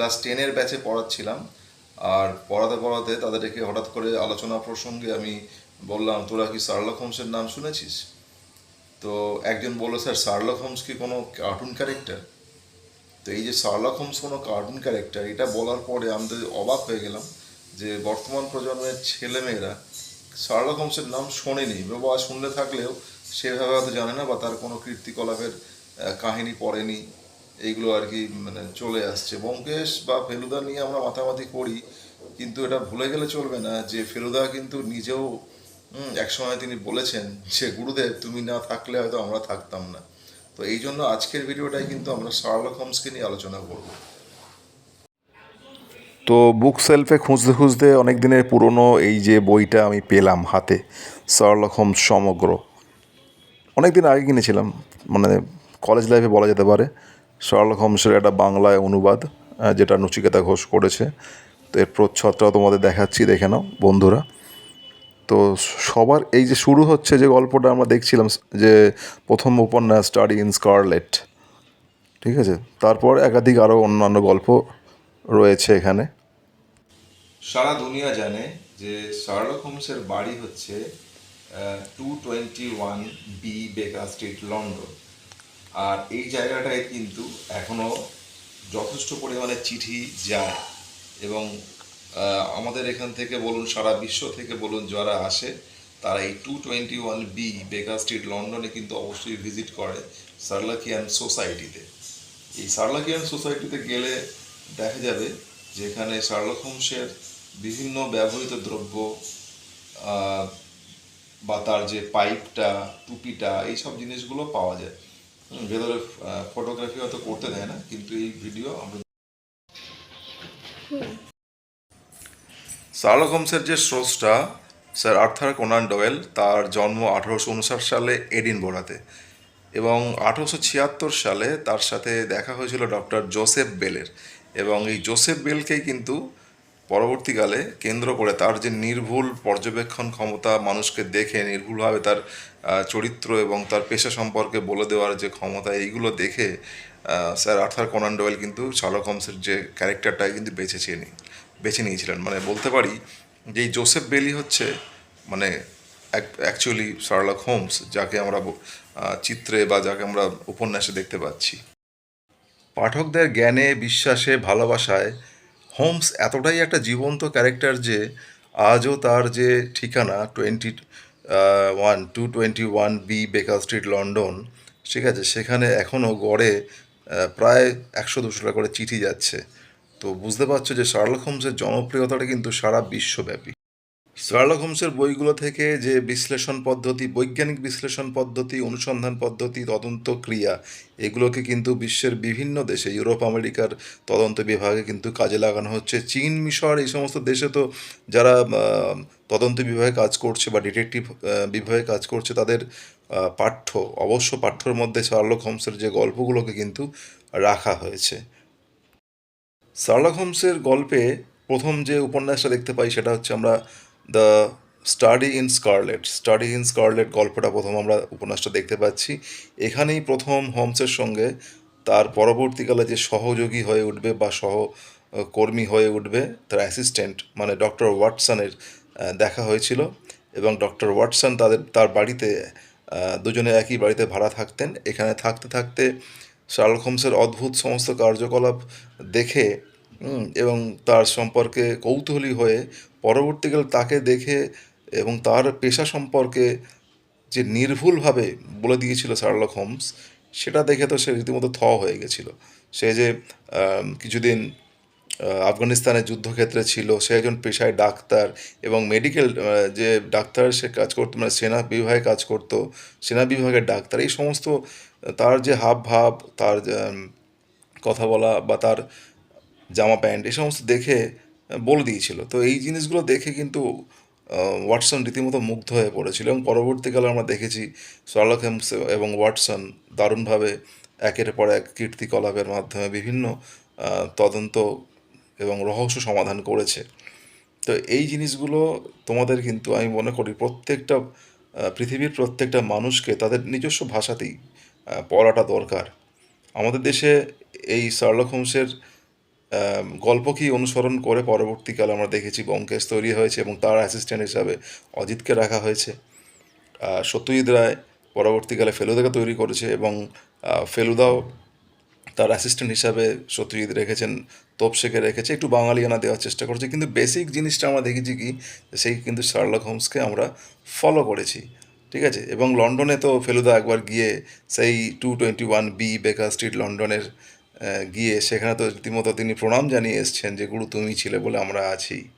Class টেনের ব্যাচে পড়াচ্ছিলাম। আর পড়াতে পড়াতে তাদেরকে হঠাৎ করে আলোচনা প্রসঙ্গে আমি বললাম, তোরা কি শার্লক হোমসের নাম শুনেছিস? তো একজন বলল, স্যার শার্লক হোমস কি কোনো কার্টুন ক্যারেক্টার তো এই যে শার্লক হোমস কোনো কার্টুন ক্যারেক্টার এটা বলার পরে আমি তো অবাক হয়ে গেলাম যে বর্তমান প্রজন্মের ছেলেমেয়েরা শার্লক হোমসের নাম শোনেনি। বা শুনলে থাকলেও সেভাবে হয়তো জানে না বা তার কোনো কীর্তিকলাপের কাহিনী পড়েনি। এইগুলো আর কি মানে চলে আসছে। ব্যোমকেশ বা ফেলুদা নিয়ে আমরা মাতামাতি করি, কিন্তু এটা ভুলে গেলে চলবে না যে ফেলুদা কিন্তু নিজেও একসময় তিনি বলেছেন যে, গুরুদেব, তুমি না থাকলে হয়তো আমরা থাকতাম না। তো এই জন্য আজকের ভিডিওটাই কিন্তু আমরা শার্লক হোমসকে নিয়ে আলোচনা করব। তো বুক সেলফে খুঁজতে খুঁজতে অনেক দিনের পুরনো এই যে বইটা আমি পেলাম হাতে, শার্লক হোমস সমগ্র। অনেক দিন আগে কিনেছিলাম মানে কলেজ লাইফে বলা যেতে পারে। শার্লক হোমসের একটা বাংলায় অনুবাদ যেটা নচিকেতা ঘোষ করেছে। তো এর প্রচ্ছদটাও তোমাদের দেখাচ্ছি, দেখে নাও বন্ধুরা। তো সবার এই যে শুরু হচ্ছে যে গল্পটা আমরা দেখছিলাম, যে প্রথম উপন্যাস, স্টাডি ইন স্কারলেট, ঠিক আছে? তারপর একাধিক আরও অন্যান্য গল্প রয়েছে এখানে। সারা দুনিয়া জানে যে শার্লক হোমসের বাড়ি হচ্ছে two twenty one B Baker Street London আর এই জায়গাটায় কিন্তু এখনও যথেষ্ট পরিমাণে চিঠি যায় এবং আমাদের এখান থেকে বলুন, সারা বিশ্ব থেকে বলুন যারা আসে, তারা এই two twenty one B Baker Street লন্ডনে কিন্তু অবশ্যই ভিজিট করে সার্লাকিয়ান সোসাইটিতে এই সার্লাকিয়ান সোসাইটিতে গেলে দেখা যাবে যে এখানে শার্লক হোমসের বিভিন্ন ব্যবহৃত দ্রব্য বা তার যে পাইপটা টুপিটা, এইসব জিনিসগুলো পাওয়া যায়। ভেতরে ফটোগ্রাফি হয়তো করতে দেয় না কিন্তু এই ভিডিও আমরা শার্লক হোমসের যে স্রষ্টা স্যার আর্থার কোনান ডোয়েল তার জন্ম আঠারোশো উনষাট সালে এডিনবোরাতে এবং আঠারোশো ছিয়াত্তর সালে তার সাথে দেখা হয়েছিল ডক্টর জোসেফ বেলের। এবং এই জোসেফ বেলকেই কিন্তু পরবর্তীকালে কেন্দ্র করে তার যে নির্ভুল পর্যবেক্ষণ ক্ষমতা মানুষকে দেখে, নির্ভুলভাবে তার চরিত্র এবং তার পেশা সম্পর্কে বলে দেওয়ার যে ক্ষমতা, এইগুলো দেখে স্যার আর্থার কোনান ডোয়েল কিন্তু শার্লক হোমসের যে ক্যারেক্টারটাই কিন্তু বেছেছে নি বেছে নিয়েছিলেন। মানে বলতে পারি যে জোসেফ বেলি হচ্ছে মানে অ্যাকচুয়ালি শার্লক হোমস, যাকে আমরা চিত্রে বা যাকে আমরা উপন্যাসে দেখতে পাচ্ছি। পাঠকদের জ্ঞানে, বিশ্বাসে, ভালোবাসায় হোমস এতটাই একটা জীবন্ত ক্যারেক্টার যে আজও তার যে ঠিকানা twenty one two twenty one B Baker Street London ঠিক আছে, সেখানে এখনও গড়ে প্রায় একশো দুশো টাকা করে চিঠি যাচ্ছে। তো বুঝতে পারছ যে শার্লক হোমসের জনপ্রিয়তাটা কিন্তু সারা বিশ্বব্যাপী। শার্লক হোমসের বইগুলো থেকে যে বিশ্লেষণ পদ্ধতি, বৈজ্ঞানিক বিশ্লেষণ পদ্ধতি, অনুসন্ধান পদ্ধতি, তদন্ত ক্রিয়া, এগুলোকে কিন্তু বিশ্বের বিভিন্ন দেশে, ইউরোপ, আমেরিকার তদন্ত বিভাগে কিন্তু কাজে লাগানো হচ্ছে। চীন, মিশর এই সমস্ত দেশে তো যারা তদন্ত বিভাগে কাজ করছে বা ডিটেকটিভ বিভাগে কাজ করছে, তাদের পাঠ্য, অবশ্য পাঠ্যর মধ্যে শার্লক হোমসের যে গল্পগুলোকে কিন্তু রাখা হয়েছে। শার্লক হোমসের গল্পে প্রথম যে উপন্যাসটা দেখতে পাই, সেটা হচ্ছে আমরা the study in scarlet study in scarlet গল্পটা প্রথম আমরা উপন্যাসটা দেখতে পাচ্ছি। এখানেই প্রথম হোমসের সঙ্গে তার পরবর্তীকালে যে সহযোগী হয়ে উঠবে বা সহ, কর্মী হয়ে উঠবে, তার অ্যাসিস্ট্যান্ট মানে ডক্টর ওয়াটসনের দেখা হয়েছিল এবং ডক্টর ওয়াটসন তাদের, তার বাড়িতে দুজনে একই বাড়িতে ভাড়া থাকতেন। এখানে থাকতে থাকতে শার্লক হোমসের অদ্ভুত সমস্ত কার্যকলাপ দেখে এবং তার সম্পর্কে কৌতূহলী হয়ে পরবর্তীকালে তাকে দেখে এবং তার পেশা সম্পর্কে যে নির্ভুলভাবে বলে দিয়েছিল শার্লক হোমস, সেটা দেখে তো সে রীতিমতো থ হয়ে গেছিল। সে যে কিছুদিন আফগানিস্তানের যুদ্ধক্ষেত্রে ছিল, সে একজন পেশায় ডাক্তার এবং মেডিকেল যে ডাক্তার সে কাজ করতো মানে সেনা বিভাগে কাজ করতো, সেনা বিভাগের ডাক্তার, এই সমস্ত, তার যে হাব ভাব তার কথা বলা বা তার জামা প্যান্ট, এই সমস্ত দেখে বলে দিয়েছিল। তো এই জিনিসগুলো দেখে কিন্তু ওয়াটসন রীতিমতো মুগ্ধ হয়ে পড়েছিল এবং পরবর্তীকালে আমরা দেখেছি শার্লক হোমস এবং ওয়াটসন দারুণভাবে একের পর এক কীর্তিকলাপের মাধ্যমে বিভিন্ন তদন্ত এবং রহস্য সমাধান করেছে। তো এই জিনিসগুলো তোমাদের কিন্তু আমি মনে করি প্রত্যেকটা পৃথিবীর প্রত্যেকটা মানুষকে তাদের নিজস্ব ভাষাতেই পড়াটা দরকার। আমাদের দেশে এই শার্লক হোমসের গল্পকেই অনুসরণ করে পরবর্তীকালে আমরা দেখেছি ব্যোমকেশ তৈরি হয়েছে এবং তার অ্যাসিস্ট্যান্ট হিসাবে অজিতকে রাখা হয়েছে। সত্যজিৎ রায় পরবর্তীকালে ফেলুদাকে তৈরি করেছে এবং ফেলুদাও তার অ্যাসিস্ট্যান্ট হিসাবে সত্যজিৎ রেখেছেন, তোপসেকে রেখেছে, একটু বাঙালিয়ানা দেওয়ার চেষ্টা করেছে। কিন্তু বেসিক জিনিসটা আমরা দেখেছি কি সেই কিন্তু শার্লক হোমসকে আমরা ফলো করেছি, ঠিক আছে? এবং লন্ডনে তো ফেলুদা একবার গিয়ে সেই two twenty one B Baker Street লন্ডনের গিয়ে সেখানে তো রীতিমতো তিনি প্রণাম জানিয়ে এসছেন যে, গুরু, তুমি ছিলে বলে আমরা আছি।